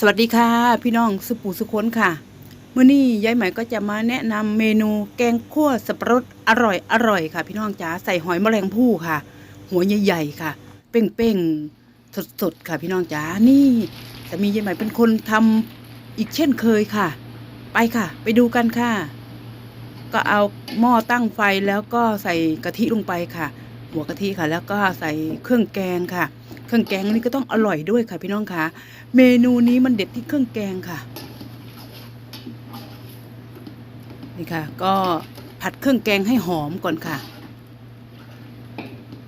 สวัสดีค่ะ พี่น้องสุปูสุคนค่ะเมื่อนี้ยายไหม่ก็จะมาแนะนำเมนูแกงคั่วสับปะรดอร่อยอร่อยค่ะ พี่น้องจ๋าใส่หอยแมลงภู่ค่ะ หัวใหญ่ๆค่ะ เป้งๆสดๆค่ะ พี่น้องจ๋านี่สามียายไหม่เป็นคนทำอีกเช่นเคยค่ะ ไปค่ะ ไปดูกันค่ะ ก็เอาหม้อตั้งไฟแล้วก็ใส่กะทิลงไปค่ะ หัวกะทิค่ะ แล้วก็ใส่เครื่องแกงค่ะ เครื่องแกงนี่ก็ต้องอร่อยด้วยค่ะ พี่น้องค่ะ เมนูนี้มันเด็ดที่เครื่องแกงค่ะนี่ค่ะ ก็ผัดเครื่องแกงให้หอมก่อนค่ะ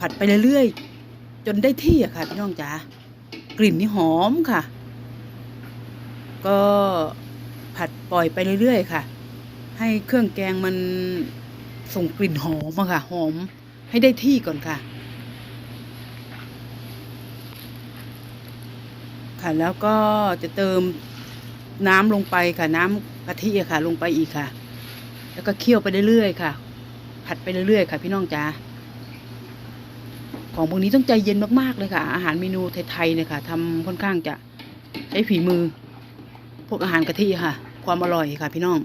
ผัดไปเรื่อยๆจนได้ที่อะค่ะ พี่น้องจ๋ากลิ่นนี่หอมค่ะ ก็ผัดปล่อยไปเรื่อยๆค่ะ ให้เครื่องแกงมันส่งกลิ่นหอมอะค่ะ หอม ให้ได้ที่ก่อนค่ะ ค่ะแล้วก็จะเติมน้ำลงไปค่ะ น้ำกะทิอค่ะ ลงไปอีกค่ะ แล้วก็เคี่ยวไปเรื่อยๆค่ะ ผัดไปเรื่อยๆค่ะ พี่น้องจ๋าของพวกนี้ต้องใจเย็นมากๆเลยค่ะ อาหารเมนูไทยๆเนี่ยค่ะทำค่อนข้างจะใช้ฝีมือ พวกอาหารกะทิค่ะ ความอร่อยค่ะ พี่น้อง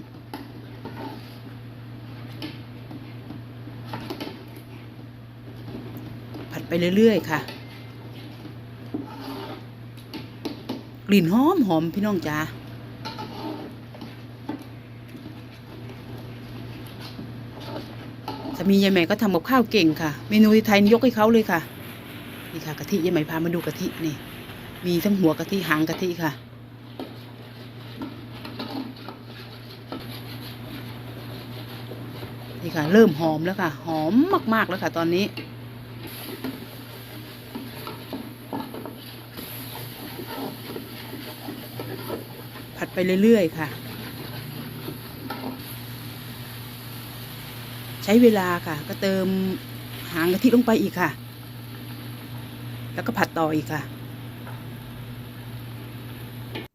ผัดไป เรื่อยๆค่ะ กลิ่นหอมหอมพี่น้องจ๋าสามียายใหม่ก็ทำกับข้าวเก่งค่ะ เมนูไทยยกให้เขาเลยค่ะ นี่ค่ะกะทิยายใหม่พามาดูกะทินี่ มีทั้งหัวกะทิหางกะทิค่ะนี่ค่ะ เริ่มหอมแล้วค่ะ หอมมาก ๆ แล้วค่ะ ตอนนี้ ไปเรื่อยๆค่ะ ใช้เวลาค่ะ ก็เติมหางกะทิลงไปอีกค่ะ แล้วก็ผัดต่ออีกค่ะ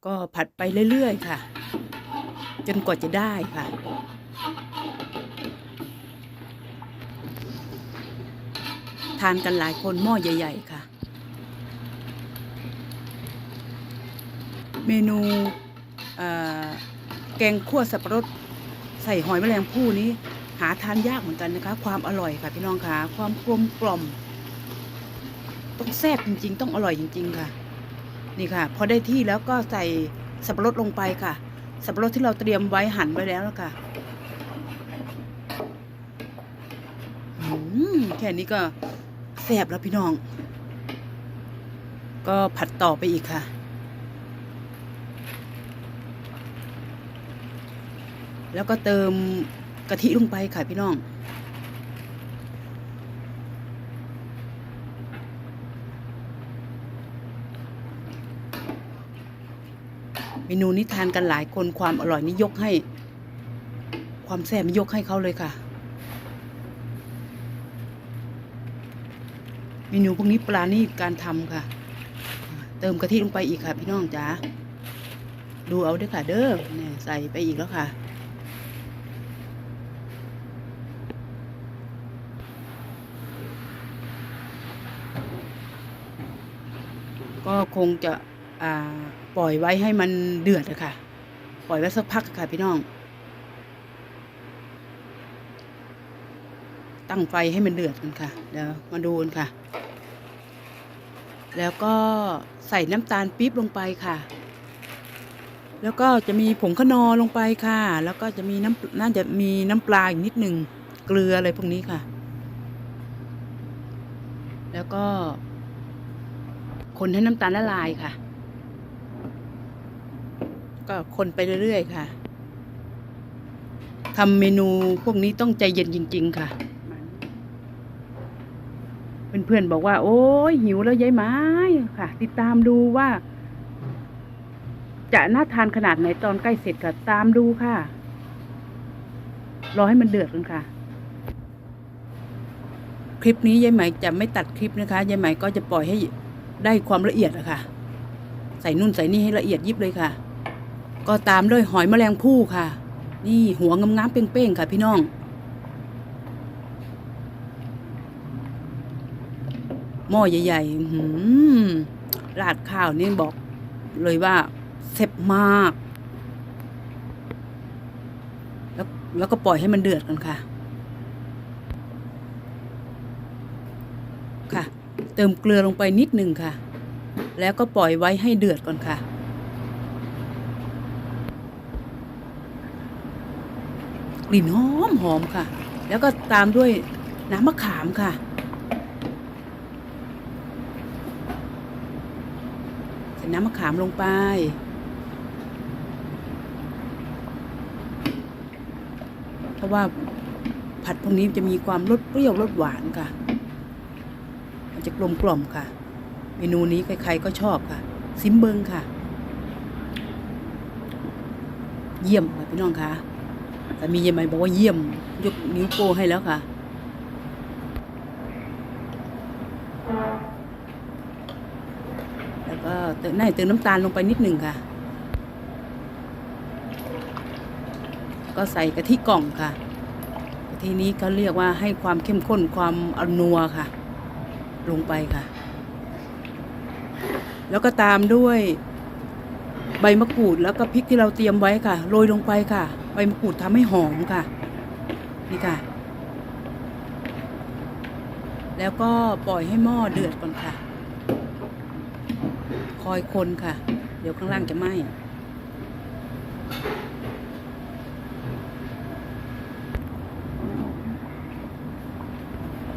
ก็ผัดไปเรื่อยๆค่ะ จนกว่าจะได้ค่ะทานกันหลายคนหม้อใหญ่ ๆ ค่ะ เมนู แกงคั่วสับปะรดใส่หอยแมลงภู่นี้ หาทานยากเหมือนกันนะคะ ความอร่อยค่ะพี่น้องค่ะ ความกลมกล่อม ต้องแซ่บจริง ๆ ต้องอร่อยจริง ๆ ค่ะ นี่ค่ะ พอได้ที่แล้วก็ใส่สับปะรดลงไปค่ะ สับปะรดที่เราเตรียมไว้หั่นไว้แล้วแล้วค่ะอืมแค่นี้ก็แซ่บแล้วพี่น้อง ก็ผัดต่อไปอีกค่ะ แล้วก็เติมกะทิลงไปค่ะพี่น้อง เมนูนี้ทานกันหลายคนความอร่อยนี่ยกให้ ความแซ่บยกให้เขาเลยค่ะเมนูพวกนี้ปลานี่การทำค่ะ เติมกะทิลงไปอีกค่ะ พี่น้องจ๋าดูเอาด้วยค่ะ เด้อเนี่ยใส่ไปอีกแล้วค่ะ ก็คงจะปล่อยไว้ให้มันเดือดอะค่ะ ปล่อยไว้สักพักค่ะพี่น้อง ตั้งไฟให้มันเดือดกันค่ะ เดี๋ยวมาดูกันค่ะ แล้วก็ใส่น้ำตาลปี๊บลงไปค่ะ แล้วก็จะมีผงขนอลงไปค่ะ แล้วก็จะมีน้ำน่าจะมีน้ำปลาอีกนิดหนึ่ง เกลืออะไรพวกนี้ค่ะ แล้วก็ คนให้น้ำตาลละลายค่ะ ก็คนไปเรื่อยๆค่ะทำเมนูพวกนี้ต้องใจเย็นจริง ๆ ค่ะ เพื่อนๆบอกว่า โอ้ยหิวแล้วยายไม้ค่ะ ติดตามดูว่า จะน่าทานขนาดไหนตอนใกล้เสร็จค่ะตามดูค่ะ รอให้มันเดือดกันค่ะคลิปนี้ยายไหมจะไม่ตัดคลิปนะคะยายไหมก็จะปล่อยให้ ได้ความละเอียดอะค่ะ ใส่นุ่นใส่นี่ให้ละเอียดยิบเลยค่ะ ก็ตามด้วยหอยแมลงภู่ค่ะ นี่หัวงามๆเป้งๆค่ะ พี่น้อง หม้อใหญ่ๆหือราดข้าวนี่บอกเลยว่าเซ็บมาก แล้วแล้วก็ปล่อยให้มันเดือดกันค่ะ ค่ะ เติมเกลือลงไปนิดหนึ่งค่ะ แล้วก็ปล่อยไว้ให้เดือดก่อนค่ะ กลิ่นหอมหอมค่ะ แล้วก็ตามด้วยน้ำมะขามค่ะ ใส่น้ำมะขามลงไปเพราะว่าผัดพวกนี้จะมีความรสเปรี้ยวรสหวานค่ะ มันจะกลมกล่อมค่ะ เมนูนี้ใครๆก็ชอบค่ะ ซิมเบิงค่ะ เยี่ยมค่ะพี่น้องคะแต่มียังไงบอกว่าเยี่ยม ยกนิ้วโป้ให้แล้วค่ะแล้วก็เติมน่าเติมน้ำตาลลงไปนิดหนึ่งค่ะ ก็ใส่กะทิกล่องค่ะกะทินี้เขาเรียกว่าให้ความเข้มข้นความอนัวค่ะ ลงไปค่ะ แล้วก็ตามด้วยใบมะกรูดแล้วก็พริกที่เราเตรียมไว้ค่ะ โรยลงไปค่ะ ใบมะกรูดทำให้หอมค่ะ นี่ค่ะ แล้วก็ปล่อยให้หม้อเดือดก่อนค่ะ คอยคนค่ะ เดี๋ยวข้างล่างจะไหม้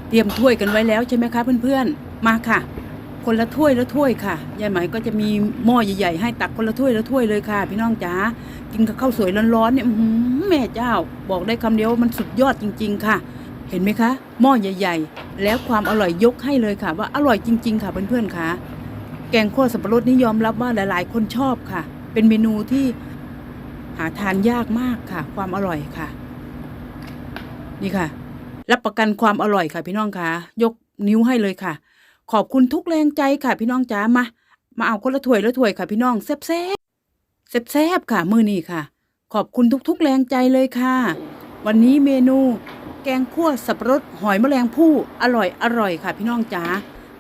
เตรียมถ้วยกันไว้แล้วใช่ไหมคะเพื่อนๆ มาค่ะ คนละถ้วยละถ้วยค่ะยายไหมก็จะมีหม้อใหญ่ๆให้ตักคนละถ้วยละถ้วยเลยค่ะ พี่น้องจ๋ากินกับข้าวสวยร้อนๆเนี่ยหือแม่เจ้า บอกได้คำเดียวว่ามันสุดยอดจริง ๆ ค่ะ เห็นไหมคะ หม้อใหญ่ ๆ แล้วความอร่อยยกให้เลยค่ะ ว่าอร่อยจริง ๆ ค่ะเพื่อนๆค่ะ แกงคั่วสับปะรดนี่ยอมรับว่าหลาย ๆ คนชอบค่ะ เป็นเมนูที่หาทานยากมากค่ะ ความอร่อยค่ะ นี่ค่ะ รับประกันความอร่อยค่ะพี่น้องค่ะ ยกนิ้วให้เลยค่ะ ขอบคุณทุกแรงใจค่ะพี่น้องจ๋ามา มาเอาคนละถ้วยละถ้วยค่ะพี่น้องแซ่บแซ่บแซ่บแซบค่ะมือนี้ค่ะ ขอบคุณทุกๆ แรงใจเลยค่ะ วันนี้เมนู แกงคั่วสับปะรดหอยแมลงภู่อร่อยอร่อยค่ะ พี่น้องจ๋า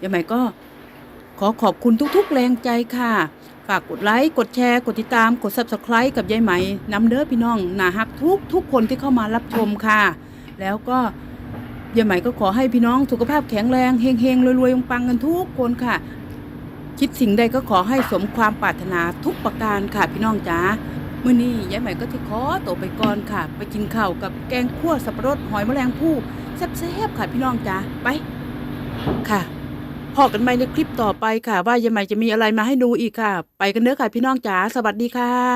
ยวใหม่ก็ ขอขอบคุณทุกๆ แรงใจค่ะฝากกดไลค์ กดแชร์ กดติดตาม กด subscribe กับยายไหมน้ำเด้อพี่น้องนาฮักทุกทุกคนที่เข้ามารับชมค่ะ แล้วก็ ยายไหม่ก็ขอให้พี่น้องสุขภาพแข็งแรงเฮงๆรวยๆปังกันทุกคนค่ะ คิดสิ่งใดก็ขอให้สมความปรารถนาทุกประการค่ะพี่น้องจ๋ามื้อนี้ยายไหม่ก็ที่ขอตัวไปก่อนค่ะ ไปกินข้าวกับแกงคั่วสับปะรดหอยแมลงภู่แซ่บๆค่ะพี่น้องจ๋าไป ค่ะพอกันใหม่ในคลิปต่อไปค่ะ ว่ายายใหม่จะมีอะไรมาให้ดูอีกค่ะ ไปกันเด้อค่ะพี่น้องจ๋าสวัสดีค่ะ